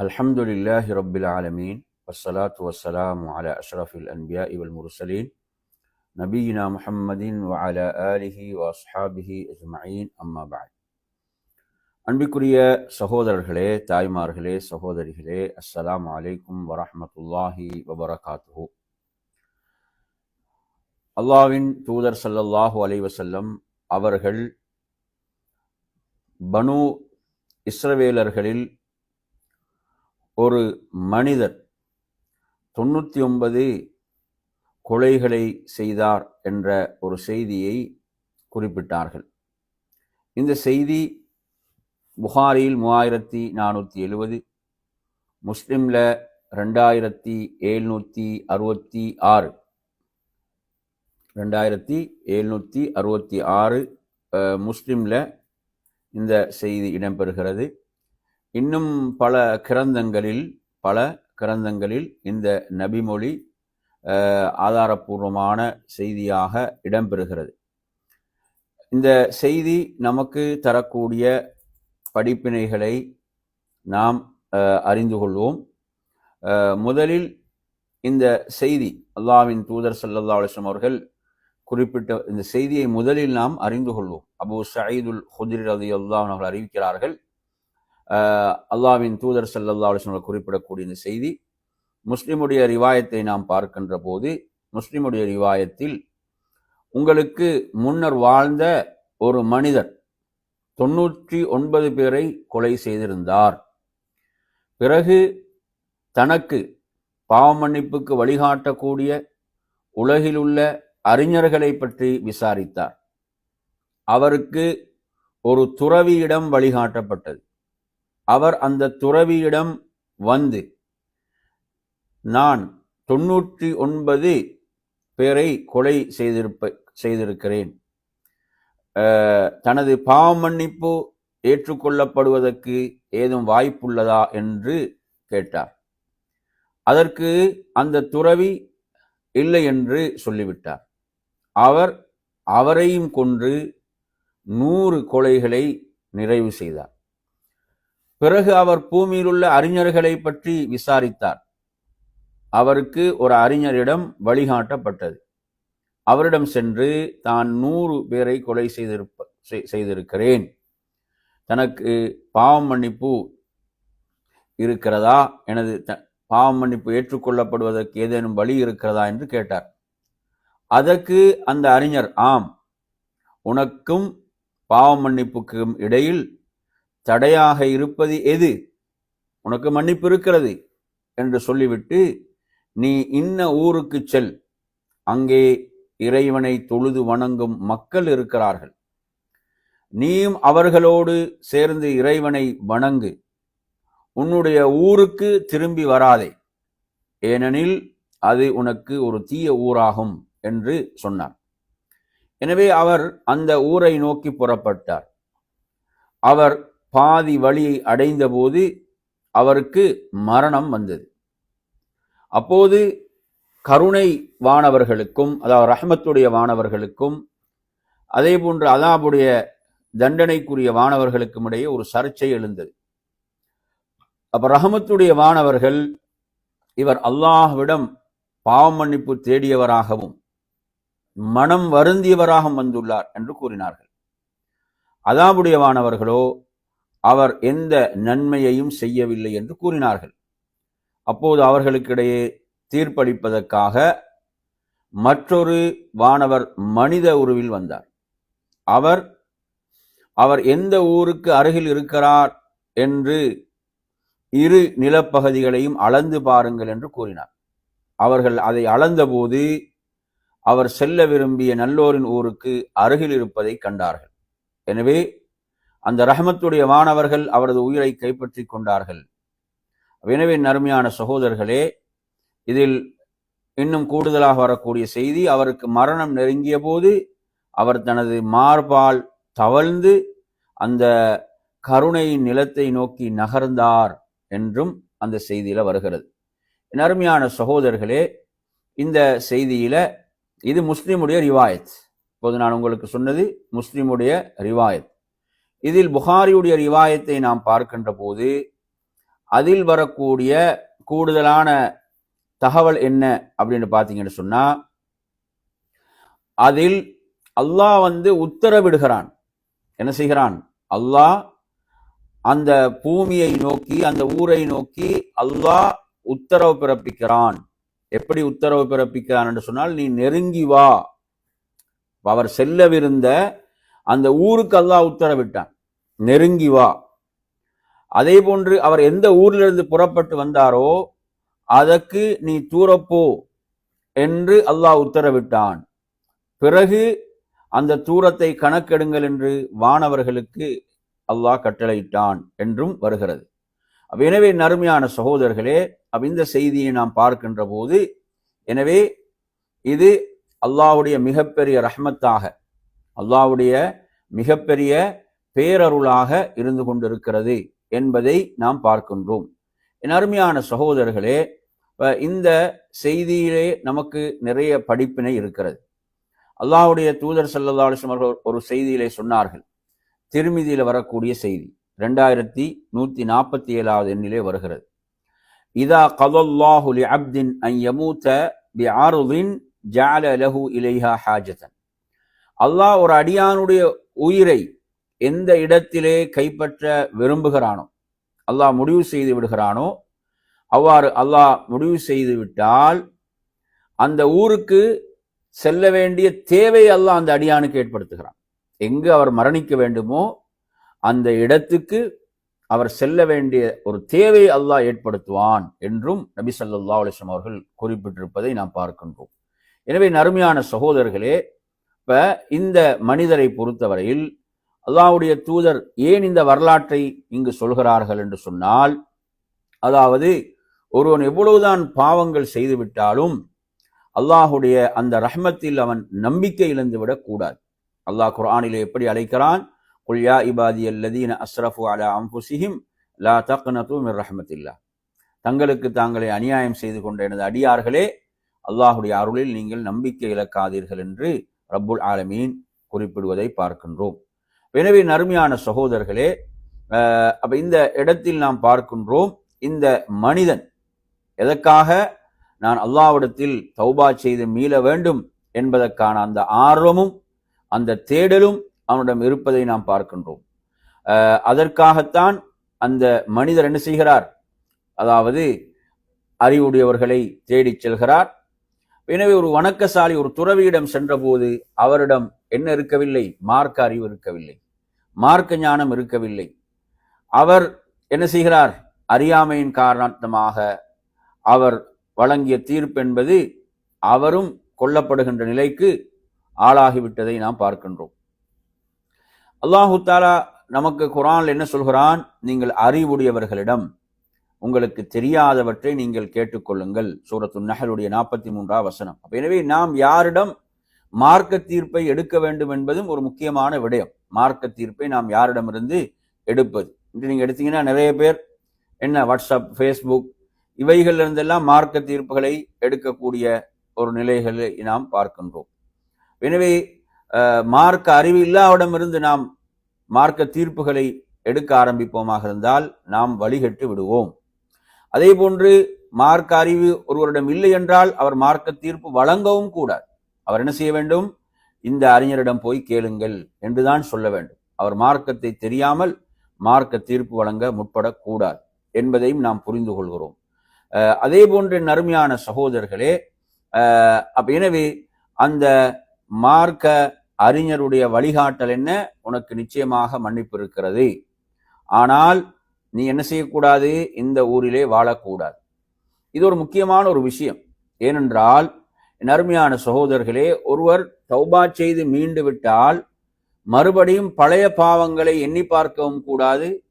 الحمد لله رب العالمين والصلاة والسلام على أشرف الأنبياء والمرسلين نبينا محمد وعلى آله وأصحابه أجمعين أما بعد அன்பிற்குரிய சகோதரர்களே தாய்மார்களே சகோதரிகளே அஸ்ஸலாமு அலைக்கும் வரஹ்மத்துல்லாஹி வபரகாத்துஹு அல்லாவின் தூதர் ஸல்லல்லாஹு அலைஹி வஸல்லம் அவர்கள் பனு இஸ்ரவேலர்களில் ஒரு மனிதர் தொண்ணூற்றி ஒன்பது கொலைகளை செய்தார் என்ற ஒரு செய்தியை குறிப்பிட்டார்கள். இந்த செய்தி புகாரியில் மூவாயிரத்தி நானூற்றி எழுபது முஸ்லீமில் ரெண்டாயிரத்தி எழுநூற்றி அறுபத்தி ஆறு ரெண்டாயிரத்தி எழுநூற்றி அறுபத்தி ஆறு முஸ்லீமில் இந்த செய்தி இடம்பெறுகிறது. இன்னும் பல கிரந்தங்களில் பல கிரந்தங்களில் இந்த நபிமொழி ஆதாரபூர்வமான செய்தியாக இடம்பெறுகிறது. இந்த செய்தி நமக்கு தரக்கூடிய படிப்பினைகளை நாம் அறிந்து கொள்வோம். முதலில் இந்த செய்தி அல்லாஹ்வின் தூதர் ஸல்லல்லாஹு அலைஹி அவர்கள் குறிப்பிட்ட இந்த செய்தியை முதலில் நாம் அறிந்து கொள்வோம். அபு சயீதுல் ஹுதிர் அலி அல்லாஹ் அவர்கள் அறிவிக்கிறார்கள் அல்லாவின் அல்லாஹ்வின் தூதர் ஸல்லல்லாஹு அலைஹி குறிப்பிடக்கூடிய இந்த செய்தி முஸ்லிமுடைய ரிவாயத்தை நாம் பார்க்கின்ற போது முஸ்லிமுடைய ரிவாயத்தில் உங்களுக்கு முன்னர் வாழ்ந்த ஒரு மனிதர் தொன்னூற்றி ஒன்பது பேரை கொலை செய்திருந்தார். பிறகு தனக்கு பாவமன்னிப்புக்கு வழிகாட்டக்கூடிய உலகிலுள்ள அறிஞர்களை பற்றி விசாரித்தார். அவருக்கு ஒரு துறவியிடம் வழிகாட்டப்பட்டது. அவர் அந்த துறவியிடம் வந்து நான் தொன்னூற்றி ஒன்பது பேரை கொலை செய்திருப்ப செய்திருக்கிறேன். தனது பாவ மன்னிப்பு ஏற்றுக்கொள்ளப்படுவதற்கு ஏதும் வாய்ப்புள்ளதா? என்று கேட்டார். அதற்கு அந்த துறவி இல்லை என்று சொல்லிவிட்டார். அவர் அவரையும் கொன்று நூறு கொலைகளை நிறைவு செய்தார். பிறகு அவர் பூமியிலுள்ள அறிஞர்களை பற்றி விசாரித்தார். அவருக்கு ஒரு அறிஞரிடம் வழிகாட்டப்பட்டது. அவரிடம் சென்று தான் நூறு பேரை கொலை செய்திருப்ப செய்திருக்கிறேன். தனக்கு பாவம் மன்னிப்பு இருக்கிறதா? எனது த- பாவம் மன்னிப்பு ஏற்றுக்கொள்ளப்படுவதற்கு ஏதேனும் வழி இருக்கிறதா? என்று கேட்டார். அதற்கு அந்த அறிஞர் ஆம் உனக்கும் பாவ மன்னிப்புக்கும் இடையில் தடையாக இருப்பது எது? உனக்கு மன்னிப்பு இருக்கிறது என்று சொல்லிவிட்டு நீ இன்ன ஊருக்கு செல். அங்கே இறைவனை தொழுது வணங்கும் மக்கள் இருக்கிறார்கள். நீயும் அவர்களோடு சேர்ந்து இறைவனை வணங்கு. உன்னுடைய ஊருக்கு திரும்பி வராதே. ஏனெனில் அது உனக்கு ஒரு தீய ஊராகும் என்று சொன்னார். எனவே அவர் அந்த ஊரை நோக்கி புறப்பட்டார். அவர் பாதி வழியை அடைந்தபோது அவருக்கு மரணம் வந்தது. அப்போது கருணை வானவர்களுக்கும் அதாவது ரஹமத்துடைய வானவர்களுக்கும் அதே போன்று அதாபுடைய தண்டனைக்குரிய வானவர்களுக்கும் இடையே ஒரு சர்ச்சை எழுந்தது. அப்ப ரஹமத்துடைய வானவர்கள் இவர் அல்லாஹ்விடம் பாவ மன்னிப்பு தேடியவராகவும் மனம் வருந்தியவராகவும் வந்துள்ளார் என்று கூறினார்கள். அதாபுடைய வானவர்களோ அவர் எந்த நன்மையையும் செய்யவில்லை என்று கூறினார்கள். அப்போது அவர்களுக்கிடையே தீர்ப்பளிப்பதற்காக மற்றொரு வானவர் மனித உருவில் வந்தார். அவர் அவர் எந்த ஊருக்கு அருகில் இருக்கிறார் என்று இரு நிலப்பகுதிகளையும் அளந்து பாருங்கள் என்று கூறினார். அவர்கள் அதை அளந்தபோது அவர் செல்ல விரும்பிய நல்லோரின் ஊருக்கு அருகில் இருப்பதை கண்டார்கள். எனவே அந்த ரஹமத்துடைய மாணவர்கள் அவரது உயிரை கைப்பற்றி கொண்டார்கள். எனவே அருமையான சகோதரர்களே இதில் இன்னும் கூடுதலாக வரக்கூடிய செய்தி அவருக்கு மரணம் நெருங்கிய போது அவர் தனது மார்பால் தவழ்ந்து அந்த கருணையின் நிலத்தை நோக்கி நகர்ந்தார் என்றும் அந்த செய்தியில வருகிறது. என் அருமையான சகோதரர்களே இந்த செய்தியில இது முஸ்லீமுடைய ரிவாயத். இப்போது நான் உங்களுக்கு சொன்னது முஸ்லீமுடைய ரிவாயத். இதில் புகாரியுடைய ரிவாயத்தை நாம் பார்க்கின்ற போது அதில் வரக்கூடிய கூடுதலான தகவல் என்ன அப்படின்னு பார்த்தீங்கன்னு சொன்னா அதில் அல்லாஹ் வந்து உத்தரவிடுகிறான். என்ன செய்கிறான்? அல்லாஹ் அந்த பூமியை நோக்கி அந்த ஊரை நோக்கி அல்லாஹ் உத்தரவு பிறப்பிக்கிறான். எப்படி உத்தரவு பிறப்பிக்கிறான் என்று சொன்னால் நீ நெருங்கி வா. அவர் செல்லவிருந்த அந்த ஊருக்கு அல்லாஹ் உத்தரவிட்டான். நெருங்கி வா. அதே போன்று அவர் எந்த ஊரிலிருந்து புறப்பட்டு வந்தாரோ அதற்கு நீ தூரப்போ என்று அல்லாஹ் உத்தரவிட்டான். பிறகு அந்த தூரத்தை கணக்கெடுங்கள் என்று வானவர்களுக்கு அல்லாஹ் கட்டளையிட்டான் என்றும் வருகிறது. எனவே நறுமையான சகோதரர்களே அப்ப இந்த செய்தியை நாம் பார்க்கின்ற போது எனவே இது அல்லாஹ்வுடைய மிகப்பெரிய ரஹமத்தாக அல்லாவுடைய மிகப்பெரிய பேரருளாக இருந்து கொண்டிருக்கிறது என்பதை நாம் பார்க்கின்றோம். என் அருமையான சகோதரர்களே இந்த செய்தியிலே நமக்கு நிறைய படிப்பினை இருக்கிறது. அல்லாஹ்வுடைய தூதர் சல்லா அலிஸ்லம் அவர்கள் ஒரு செய்தியிலே சொன்னார்கள். திருமிதியில வரக்கூடிய செய்தி ரெண்டாயிரத்தி நூத்தி நாற்பத்தி ஏழாவது எண்ணிலே வருகிறது. இதா கதல்லாஹுலி அப்தின் அன் யமூத்த பி ஆருதின் ஜால லஹு இலைஹா ஹாஜதன். அல்லாஹ் ஒரு அடியானுடைய உயிரை எந்த இடத்திலே கைப்பற்ற விரும்புகிறானோ அல்லாஹ் முடிவு செய்து விடுகிறானோ அவ்வாறு அல்லாஹ் முடிவு செய்து விட்டால் அந்த ஊருக்கு செல்ல வேண்டிய தேவை அல்லாஹ் அந்த அடியானுக்கு ஏற்படுத்துகிறான். எங்கு அவர் மரணிக்க வேண்டுமோ அந்த இடத்துக்கு அவர் செல்ல வேண்டிய ஒரு தேவை அல்லாஹ் ஏற்படுத்துவான் என்றும் நபி சல்லா அலிஸ்லாம் அவர்கள் குறிப்பிட்டிருப்பதை நாம் பார்க்கின்றோம். எனவே நறுமையான சகோதரர்களே இப்ப இந்த மனிதரை பொறுத்தவரையில் அல்லாவுடைய தூதர் ஏன் இந்த வரலாற்றை இங்கு சொல்கிறார்கள் என்று சொன்னால் அதாவது ஒருவன் எவ்வளவுதான் பாவங்கள் செய்துவிட்டாலும் அல்லாஹுடைய அந்த ரஹ்மத்தில் அவன் நம்பிக்கை இழந்து விடக்கூடாது அல்லாஹ் குரானிலே எப்படி அழைக்கிறான்? குல்யா இபாதி அல்லதீன அஸ்ரஃபு அலா அம்புசிஹிம் லா தக்கனத்தும் மிர் தங்களுக்கு தாங்களே அநியாயம் செய்து கொண்ட எனது அடியார்களே அல்லாஹுடைய அருளில் நீங்கள் நம்பிக்கை இழக்காதீர்கள் என்று ரப்புல் ஆலமீன் குறிப்பிடுவதை பார்க்கின்றோம். எனவே நறுமையான சகோதரர்களே அப்போ அப்ப இந்த இடத்தில் நாம் பார்க்கின்றோம் இந்த மனிதன் எதற்காக நான் அல்லாவிடத்தில் தௌபா செய்து மீள வேண்டும் என்பதற்கான அந்த ஆர்வமும் அந்த தேடலும் அவனிடம் இருப்பதை நாம் பார்க்கின்றோம். அதற்காகத்தான் அந்த மனிதர் என்ன செய்கிறார்? அதாவது அறிவுடையவர்களை தேடிச் செல்கிறார். எனவே ஒரு வணக்கசாலி ஒரு துறவியிடம் சென்றபோது அவரிடம் என்ன இருக்கவில்லை? மார்க்க அறிவு இருக்கவில்லை. மார்க்க ஞானம் இருக்கவில்லை. அவர் என்ன செய்கிறார்? அறியாமையின் காரணமாக அவர் வழங்கிய தீர்ப்பு என்பது அவரும் கொல்லப்படுகின்ற நிலைக்கு ஆளாகிவிட்டதை நாம் பார்க்கின்றோம். அல்லாஹு தாலா நமக்கு குரான் என்ன சொல்கிறான்? நீங்கள் அறிவுடையவர்களிடம் உங்களுக்கு தெரியாதவற்றை நீங்கள் கேட்டுக்கொள்ளுங்கள். சூரத்து நகலுடைய நாற்பத்தி மூன்றாம் வசனம் எனவே நாம் யாரிடம் மார்க்க தீர்ப்பை எடுக்க வேண்டும் என்பதும் ஒரு முக்கியமான விடயம். மார்க்க தீர்ப்பை நாம் யாரிடமிருந்து எடுப்பது? இன்று நீங்கள் எடுத்தீங்கன்னா நிறைய பேர் என்ன வாட்ஸ்அப் ஃபேஸ்புக் இவைகளில் இருந்தெல்லாம் மார்க்க தீர்ப்புகளை எடுக்கக்கூடிய ஒரு நிலைகளை நாம் பார்க்கின்றோம். எனவே மார்க்க அறிவு இல்லாவிடமிருந்து நாம் மார்க்க தீர்ப்புகளை எடுக்க ஆரம்பிப்போமாக இருந்தால் நாம் வழிகட்டு விடுவோம். அதே போன்று மார்க்க அறிவு ஒருவரிடம் இல்லை என்றால் அவர் மார்க்க தீர்ப்பு வழங்கவும் கூடாது. அவர் என்ன செய்ய வேண்டும்? இந்த அறிஞரிடம் போய் கேளுங்கள் என்றுதான் சொல்ல வேண்டும். அவர் மார்க்கத்தை தெரியாமல் மார்க்க தீர்ப்பு வழங்க முற்படக்கூடாது என்பதையும் நாம் புரிந்து கொள்கிறோம். அதே போன்ற நறுமையான சகோதரர்களே அப்ப எனவே அந்த மார்க்க அறிஞருடைய வழிகாட்டல் என்ன? உனக்கு நிச்சயமாக மன்னிப்பு இருக்கிறது. ஆனால் நீ என்ன செய்யக்கூடாது? இந்த ஊரிலே வாழக்கூடாது. இது ஒரு முக்கியமான ஒரு விஷயம். ஏனென்றால் நருமையான சகோதரர்களே ஒருவர் தௌபா செய்து மீண்டு விட்டால் மறுபடியும் பழைய பாவங்களை எண்ணி பார்க்கவும் கூடாது.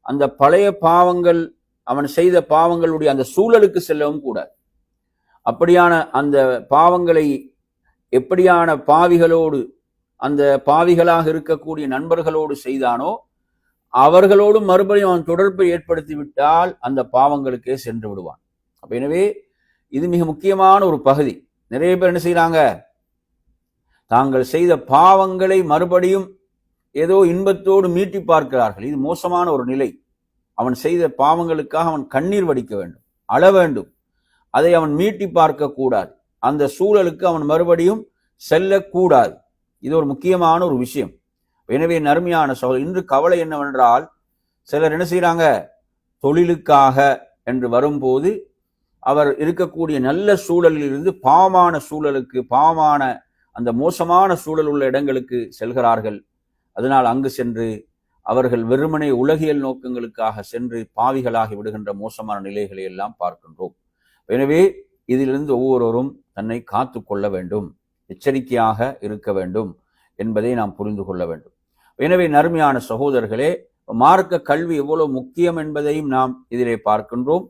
அந்த பழைய பாவங்கள் அவன் செய்த பாவங்களுடைய அந்த சூழலுக்கு செல்லவும் கூடாது. அப்படியான அந்த பாவங்களை எப்படியான பாவிகளோடு அந்த பாவிகளாக இருக்கக்கூடிய நண்பர்களோடு செய்தானோ அவர்களோடும் மறுபடியும் அவன் தொடர்பை ஏற்படுத்தி விட்டால் அந்த பாவங்களுக்கே சென்று விடுவான். அப்ப எனவே இது மிக முக்கியமான ஒரு பகுதி. நிறைய பேர் என்ன செய்யறாங்க தாங்கள் செய்த பாவங்களை மறுபடியும் ஏதோ இன்பத்தோடு மீட்டி பார்க்கிறார்கள். இது மோசமான ஒரு நிலை. அவன் செய்த பாவங்களுக்காக அவன் கண்ணீர் வடிக்க வேண்டும் அழ வேண்டும். அதை அவன் மீட்டி பார்க்க கூடாது. அந்த சூழலுக்கு அவன் மறுபடியும் செல்லக்கூடாது. இது ஒரு முக்கியமான ஒரு விஷயம். எனவே நறுமையான சகோதரர் இன்று கவலை என்னவென்றால் சிலர் என்ன செய்கிறாங்க தொழிலுக்காக என்று வரும்போது அவர் இருக்கக்கூடிய நல்ல சூழலில் இருந்து பாவமான சூழலுக்கு பாவமான அந்த மோசமான சூழல் உள்ள இடங்களுக்கு செல்கிறார்கள். அதனால் அங்கு சென்று அவர்கள் வெறுமனே உலகியல் நோக்கங்களுக்காக சென்று பாவிகளாகி விடுகின்ற மோசமான நிலைகளை எல்லாம் பார்க்கின்றோம். எனவே இதிலிருந்து ஒவ்வொருவரும் தன்னை காத்து கொள்ள வேண்டும் எச்சரிக்கையாக இருக்க வேண்டும் என்பதை நாம் புரிந்து கொள்ள வேண்டும். எனவே நறுமையான சகோதரர்களே மார்க்க கல்வி எவ்வளவு முக்கியம் என்பதையும் நாம் இதிலே பார்க்கின்றோம்.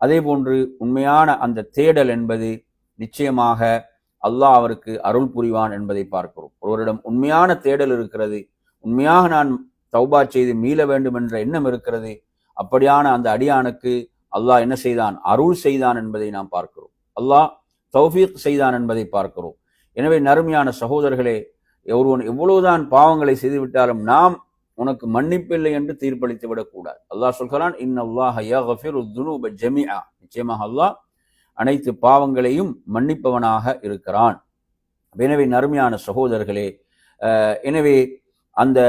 அதே போன்று உண்மையான அந்த தேடல் என்பது நிச்சயமாக அல்லாஹ் அவருக்கு அருள் புரிவான் என்பதை பார்க்கிறோம். ஒருவரிடம் உண்மையான தேடல் இருக்கிறது உண்மையாக நான் தௌபா செய்து மீள வேண்டும் என்ற எண்ணம் இருக்கிறது அப்படியான அந்த அடியானுக்கு அல்லாஹ் என்ன செய்தான்? அருள் செய்தான் என்பதை நாம் பார்க்கிறோம். அல்லாஹ் தௌஃபீக் செய்தான் என்பதை பார்க்கிறோம். எனவே நறுமையான சகோதரர்களே ஒருவன் எவ்வளவுதான் பாவங்களை செய்துவிட்டாலும் நாம் உனக்கு மன்னிப்பில்லை என்று தீர்ப்பளித்து விடக்கூடாது. அல்லாஹ் சொல்கிறான் இன்னல்லாஹ் ஜமியா நிச்சயமாக அல்லாஹ் அனைத்து பாவங்களையும் மன்னிப்பவனாக இருக்கிறான். எனவே நறுமையான சகோதரர்களே எனவே அந்த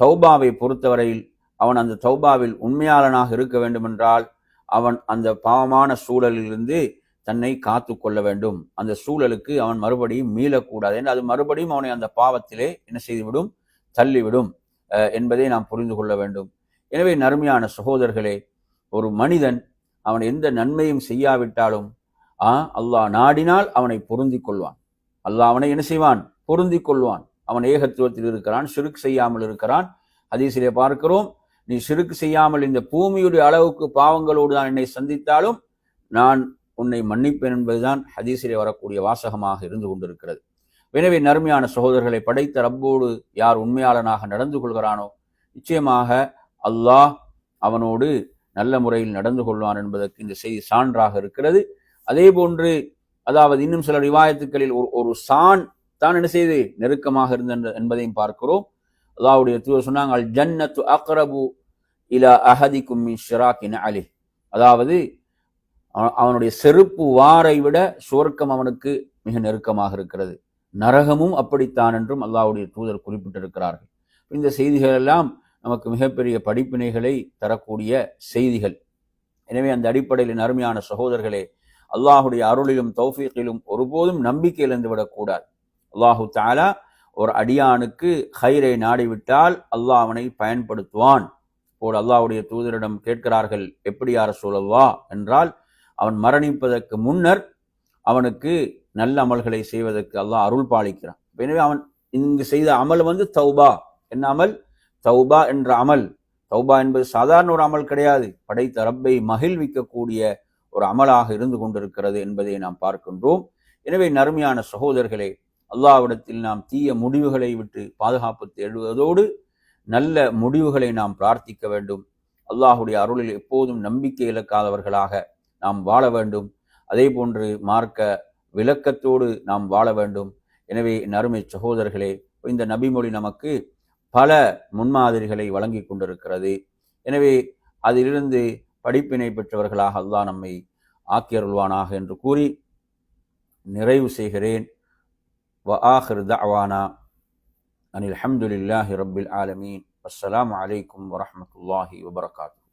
தௌபாவை பொறுத்தவரையில் அவன் அந்த தௌபாவில் உண்மையாளனாக இருக்க வேண்டுமென்றால் அவன் அந்த பாவமான சூழலிலிருந்து தன்னை காத்து கொள்ள வேண்டும். அந்த சூழலுக்கு அவன் மறுபடியும் மீளக்கூடாது என்று அது மறுபடியும் அவனை அந்த பாவத்திலே என்ன செய்துவிடும்? தள்ளிவிடும் என்பதை நாம் புரிந்து கொள்ள வேண்டும். எனவே நருமையான சகோதரர்களே ஒரு மனிதன் அவன் எந்த நன்மையும் செய்யாவிட்டாலும் ஆ அல்லாஹ் நாடினால் அவனை பொருந்தி கொள்வான். அல்லாஹ் அவனை என்ன செய்வான்? பொருந்தி கொள்வான். அவன் ஏகத்துவத்தில் இருக்கிறான் சிறுக்கு செய்யாமல் இருக்கிறான். ஹதீஸிலே பார்க்கிறோம் நீ சிறுக்கு செய்யாமல் இந்த பூமியுடைய அளவுக்கு பாவங்களோடு தான் என்னை சந்தித்தாலும் நான் உன்னை மன்னிப்பேன் என்பதுதான் ஹதீஸிலே வரக்கூடிய வாசகமாக இருந்து கொண்டிருக்கிறது. எனவே நறுமையான சகோதரர்களை படைத்த ரப்போடு யார் உண்மையாளனாக நடந்து கொள்கிறானோ நிச்சயமாக அல்லாஹ் அவனோடு நல்ல முறையில் நடந்து கொள்வான் என்பதற்கு இந்த செய்தி சான்றாக இருக்கிறது. அதே போன்று அதாவது இன்னும் சில ரிவாயத்துக்களில் ஒரு ஒரு சான் தான் என்ன செய்து நெருக்கமாக இருந்த என்பதையும் பார்க்கிறோம். அல்லாவுடைய தூர் சொன்னாங்க அல் ஜன்னத்து அக்ரபு இலா அஹதிக்கும் ஷிராக்கின் அலி. அதாவது அவனுடைய செருப்பு வாரை விட சுவர்க்கம் அவனுக்கு மிக நெருக்கமாக இருக்கிறது. நரகமும் அப்படித்தான் என்றும் அல்லாவுடைய தூதர் குறிப்பிட்டிருக்கிறார்கள். இந்த செய்திகள் எல்லாம் நமக்கு மிகப்பெரிய படிப்பினைகளை தரக்கூடிய செய்திகள். எனவே அந்த அடிப்படையில் அருமையான சகோதரர்களே அல்லாஹுடைய அருளிலும் தௌஃபீக்கிலும் ஒருபோதும் நம்பிக்கை இழந்து விடக்கூடாது. அல்லாஹு தாலா ஒரு அடியானுக்கு ஹைரை நாடிவிட்டால் அல்லாஹ் அவனை பயன்படுத்துவான். போல் அல்லாஹுடைய தூதரிடம் கேட்கிறார்கள் எப்படி யார சொல்லவா என்றால் அவன் மரணிப்பதற்கு முன்னர் அவனுக்கு நல்ல அமல்களை செய்வதற்கு அல்லாஹ் அருள் பாலிக்கிறான். எனவே அவன் இங்கு செய்த அமல் வந்து தௌபா. என்ன அமல்? தௌபா என்ற அமல். தௌபா என்பது சாதாரண ஒரு அமல் கிடையாது. படைத்த ரப்பை மகிழ்விக்கக்கூடிய ஒரு அமலாக இருந்து கொண்டிருக்கிறது என்பதை நாம் பார்க்கின்றோம். எனவே நறுமையான சகோதரர்களே அல்லாவிடத்தில் நாம் தீய முடிவுகளை விட்டு பாதுகாப்பு தேடுவதோடு நல்ல முடிவுகளை நாம் பிரார்த்திக்க வேண்டும். அல்லாஹுடைய அருளில் எப்போதும் நம்பிக்கை இழக்காதவர்களாக நாம் வாழ வேண்டும். அதே போன்று மார்க்க விளக்கத்தோடு நாம் வாழ வேண்டும். எனவே நறுமை சகோதரர்களே இந்த நபிமொழி நமக்கு பல முன்மாதிரிகளை வழங்கி கொண்டிருக்கிறது. எனவே அதிலிருந்து படிப்பினை பெற்றவர்களாக அல்லாஹ் நம்மை ஆக்கியருள்வானாக என்று கூறி நிறைவு செய்கிறேன். வ ஆஹிர் தவானா அனில் அஹமதுல்லாஹி ரபில் ஆலமீன். அஸ்லாம் அலைக்கும் வரமத்துல்லாஹி வபரகாத்து